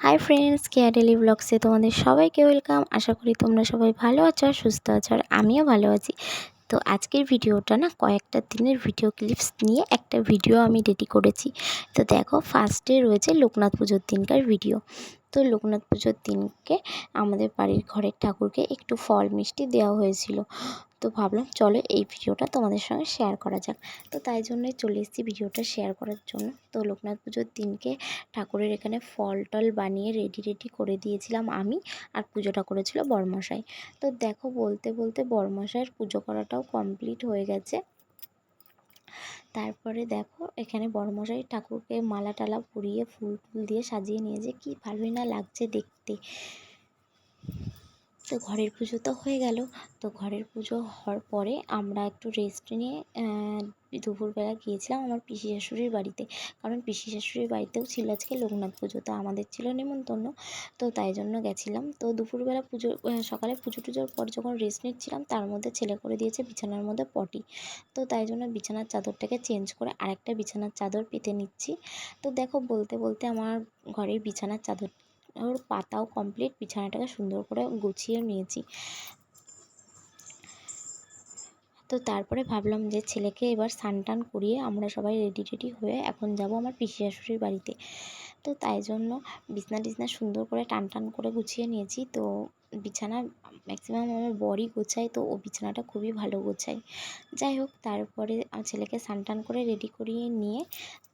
High friends care daily ব্লগসে তোমাদের সবাইকে ওয়েলকাম। আশা করি তোমরা সবাই ভালো আছো আর সুস্থ আছো আর আমিও ভালো আছি। তো আজকের ভিডিওটা না কয়েকটা দিনের ভিডিও ক্লিপস নিয়ে একটা ভিডিও আমি রেডি করেছি। তো দেখো ফার্স্টে রয়েছে লোকনাথ পুজোর দিনকার ভিডিও। তো লোকনাথ পুজোর দিনকে আমাদের বাড়ির ঘরের ঠাকুরকে একটু ফল মিষ্টি দেওয়া হয়েছিল। তো ভাবলাম চলো এই ভিডিওটা তোমাদের সঙ্গে শেয়ার করা যাক। তো তাই জন্যই চলে এসেছি ভিডিওটা শেয়ার করার জন্য। তো লোকনাথ পুজোর দিনকে ঠাকুরের এখানে ফল টল বানিয়ে রেডি রেডি করে দিয়েছিলাম আমি আর পুজোটা করেছিল বরমশাই। তো দেখো বলতে বলতে বরমশাইয়ের পুজো করাটাও কমপ্লিট হয়ে গেছে। তারপরে দেখো এখানে বড়মশাই ঠাকুরকে মালা টালা পরিয়ে ফুল ফুল দিয়ে সাজিয়ে নিয়েছে। কি ভালোই না লাগছে দেখতে। তো ঘরের পুজো তো হয়ে গেল। তো ঘরের পুজো হওয়ার পরে আমরা একটু রেস্ট নিয়ে দুপুরবেলা গিয়েছিলাম আমার পিসি শাশুড়ির বাড়িতে। কারণ পিসি শাশুড়ির বাড়িতেও ছিল আজকে লোকনাথ পুজো, তো আমাদের ছিল নেমন্তন্ন তো তাই জন্য গেছিলাম। তো দুপুরবেলা পুজো সকালে পুজো টুজোর পর যখন রেস্ট নিচ্ছিলাম, তার মধ্যে ছেলে করে দিয়েছে বিছানার মধ্যে পটি। তো তাই জন্য বিছানার চাদরটাকে চেঞ্জ করে আরেকটা বিছানার চাদর পেতে নিচ্ছি। তো দেখো বলতে বলতে আমার ঘরের বিছানার চাদর ওর পাতাও কমপ্লিট বিছানাটাকে সুন্দর করে গুছিয়ে নিয়েছি। তো তারপরে ভাবলাম যে ছেলেকে এবার স্নান টান করিয়ে আমরা সবাই রেডি টেডি হয়ে এখন যাব আমার পিসি শাশুড়ির বাড়িতে। তো তাই জন্য বিছনা টিছনা সুন্দর করে টান টান করে গুছিয়ে নিয়েছি। তো বিছানা ম্যাক্সিমাম আমার বরই গোছায়, তো ও বিছানাটা খুবই ভালো গোছায়। যাই হোক, তারপরে আমার ছেলেকে স্নান টান করে রেডি করিয়ে নিয়ে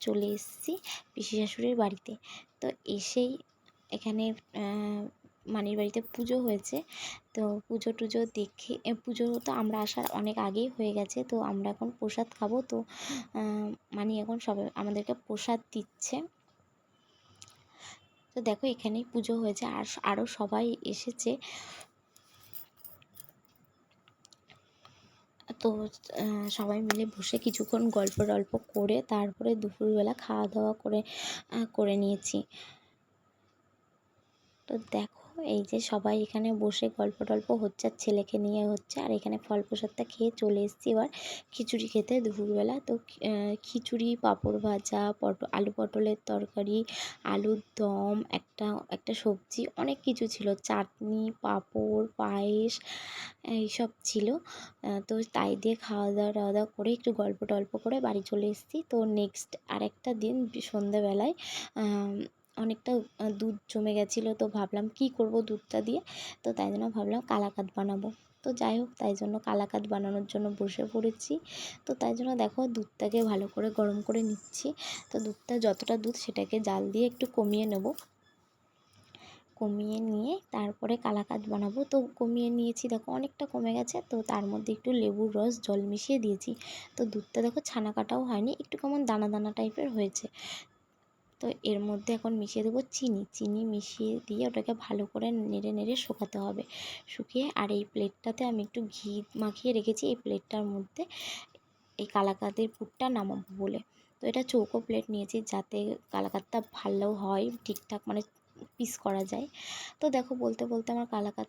চলে এসেছি পিসি শাশুড়ির বাড়িতে। তো এসেই এখানে মানির বাড়িতে পুজো হয়েছে। তো পুজো টুজো দেখে পুজো তো আমরা আসার অনেক আগেই হয়ে গেছে। তো আমরা এখন প্রসাদ খাব। তো মানি এখন সবাই আমাদেরকে প্রসাদ দিচ্ছে। তো দেখো এখানেই পুজো হয়েছে। আর আরও সবাই এসেছে। তো সবাই মিলে বসে কিছুক্ষণ গল্প টল্প করে, তারপরে দুপুরবেলা খাওয়া দাওয়া করে করে নিয়েছি। তো দেখো, এই যে সবাই এখানে বসে গল্প টল্প হচ্ছে আর ছেলেকে নিয়ে হচ্ছে। আর এখানে ফল প্রসাদটা খেয়ে চলে এসেছি এবার খিচুড়ি খেতে দুপুরবেলা। তো খিচুড়ি, পাঁপড় ভাজা, পট, আলু পটলের তরকারি, আলুর দম, একটা একটা সবজি, অনেক কিছু ছিল। চাটনি, পাঁপড়, পায়েস, এইসব ছিল। তো তাই দিয়ে খাওয়া দাওয়া টাওয়া দাওয়া করে একটু গল্প টল্প করে বাড়ি চলে এসেছি। তো নেক্সট আরেকটা দিন সন্ধ্যেবেলায় অনেকটা দুধ জমে গেছিল। তো ভাবলাম কী করব দুধটা দিয়ে? তো তাই জন্য ভাবলাম কালাকাদ বানাবো। তো যাই হোক, তাই জন্য কালাকাদ বানানোর জন্য বসে পড়েছি। তো তাই জন্য দেখো দুধটাকে ভালো করে গরম করে নিচ্ছি। তো দুধটা যতটা দুধ সেটাকে জাল দিয়ে একটু কমিয়ে নেব। কমিয়ে নিয়ে তারপরে কালাকাদ বানাবো। তো কমিয়ে নিয়েছি, দেখো অনেকটা কমে গেছে। তো তার মধ্যে একটু লেবুর রস, জল মিশিয়ে দিয়েছি। তো দুধটা দেখো ছানা কাটাও হয়নি, একটু কেমন দানা দানা টাইপের হয়েছে। তো এর মধ্যে এখন মিশিয়ে দেবো চিনি। চিনি মিশিয়ে দিয়ে ওটাকে ভালো করে নেড়ে নেড়ে শুকাতে হবে। শুকিয়ে আর এই প্লেটটাতে আমি একটু ঘি মাখিয়ে রেখেছি। এই প্লেটটার মধ্যে এই কালাকাদের পুরটা নামাবো বলে। তো এটা চৌকো প্লেট নিয়েছি যাতে কালাকাতটা ভালো হয়, ঠিকঠাক মানে পিস করা যায়। তো দেখো বলতে বলতে আমার কালাকাত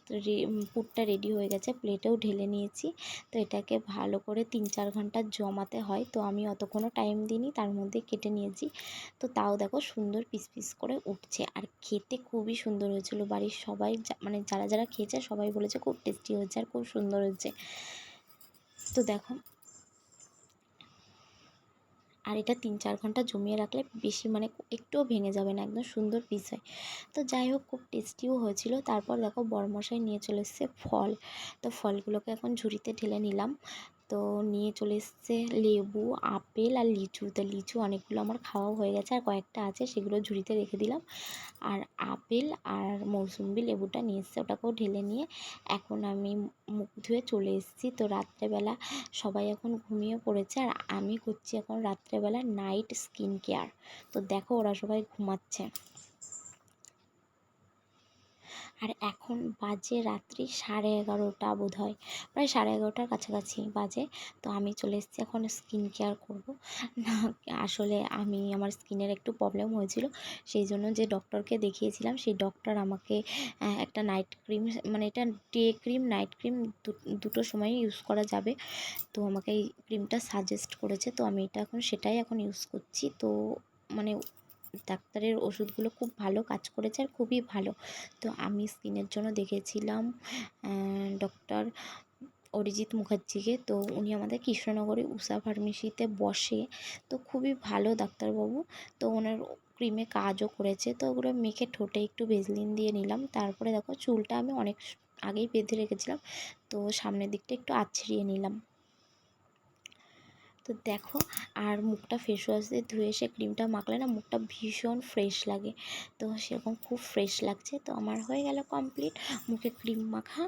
পুরটা রেডি হয়ে গেছে প্লেটেও ঢেলে নিয়েছি। তো এটাকে ভালো করে তিন চার ঘণ্টা জমাতে হয়। তো আমি অতক্ষণও টাইম দিইনি, তার মধ্যে কেটে নিয়েছি। তো তাও দেখো সুন্দর পিস পিস করে উঠছে। আর খেতে খুবই সুন্দর হয়েছিল। বাড়ির সবাই মানে যারা যারা খেয়েছে সবাই বলেছে খুব টেস্টি হয়েছে আর খুব সুন্দর হয়েছে। তো দেখো আর এটা তিন চার ঘণ্টা জমিয়ে রাখলে বেশি মানে একটুও ভেঙে যাবে না, একদম সুন্দর পিস হয়। তো যাই হোক খুব টেস্টিও হয়েছিল। তারপর দেখো বরমশাই নিয়ে চলে এসছে ফল। তো ফলগুলোকে এখন ঝুড়িতে ঢেলে নিলাম। তো নিয়ে চলে এসছে লেবু, আপেল আর লিচু। তো লিচু অনেকগুলো আমার খাওয়াও হয়ে গেছে আর কয়েকটা আছে, সেগুলো ঝুড়িতে রেখে দিলাম। আর আপেল আর মৌসুম্বি লেবুটা নিয়ে এসছে, ওটাকেও ঢেলে নিয়ে এখন আমি মুখ ধুয়ে চলে এসেছি। তো রাত্রেবেলা সবাই এখন ঘুমিয়ে পড়েছে আর আমি করছি এখন রাত্রেবেলা নাইট স্কিন কেয়ার তো দেখো ওরা সবাই ঘুমাচ্ছে। আর এখন বাজে রাত্রি সাড়ে এগারোটা বোধ হয় প্রায় সাড়ে এগারোটার কাছাকাছি বাজে। তো আমি চলে এসেছি এখন স্কিন কেয়ার করব। না, আসলে আমি আমার স্কিনের একটু প্রবলেম হয়েছিল। সেই জন্য যে ডক্টরকে দেখিয়েছিলাম, সেই ডক্টর আমাকে একটা নাইট ক্রিম মানে এটা ডে ক্রিম নাইট ক্রিম দুটো সময় ইউজ করা যাবে। তো আমাকে এই ক্রিমটা সাজেস্ট করেছে। তো আমি এটা এখন, সেটাই এখন ইউজ করছি। তো মানে ডাক্তারের ওষুধগুলো খুব ভালো কাজ করেছে আর খুবই ভালো। তো আমি স্কিনের জন্য দেখেছিলাম ডক্টর অরিজিৎ মুখার্জিকে। তো উনি আমাদের কৃষ্ণনগরে উষা ফার্মেসিতে বসে, তো খুবই ভালো ডাক্তারবাবু। তো ওনার ক্রিমে কাজও করেছে, তো ওগুলো মেখে ঠোঁটে একটু ভেজলিন দিয়ে নিলাম। তারপরে দেখো চুলটা আমি অনেক আগেই বেঁধে রেখেছিলাম, তো সামনের দিকটা একটু আছড়িয়ে নিলাম। তো দেখো, আর মুখটা ফেস ওয়াশ দিয়ে ধুয়ে এসে ক্রিমটা মাখলে না মুখটা ভীষণ ফ্রেশ লাগে। তো সেরকম খুব ফ্রেশ লাগছে। তো আমার হয়ে গেল কমপ্লিট মুখে ক্রিম মাখা।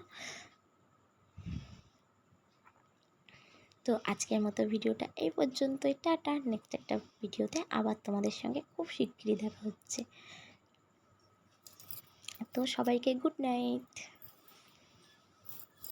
তো আজকের মতো ভিডিওটা এই পর্যন্তই। টাটা। নেক্সট একটা ভিডিওতে আবার তোমাদের সঙ্গে খুব শিগগিরই দেখা হচ্ছে। তো সবাইকে গুড নাইট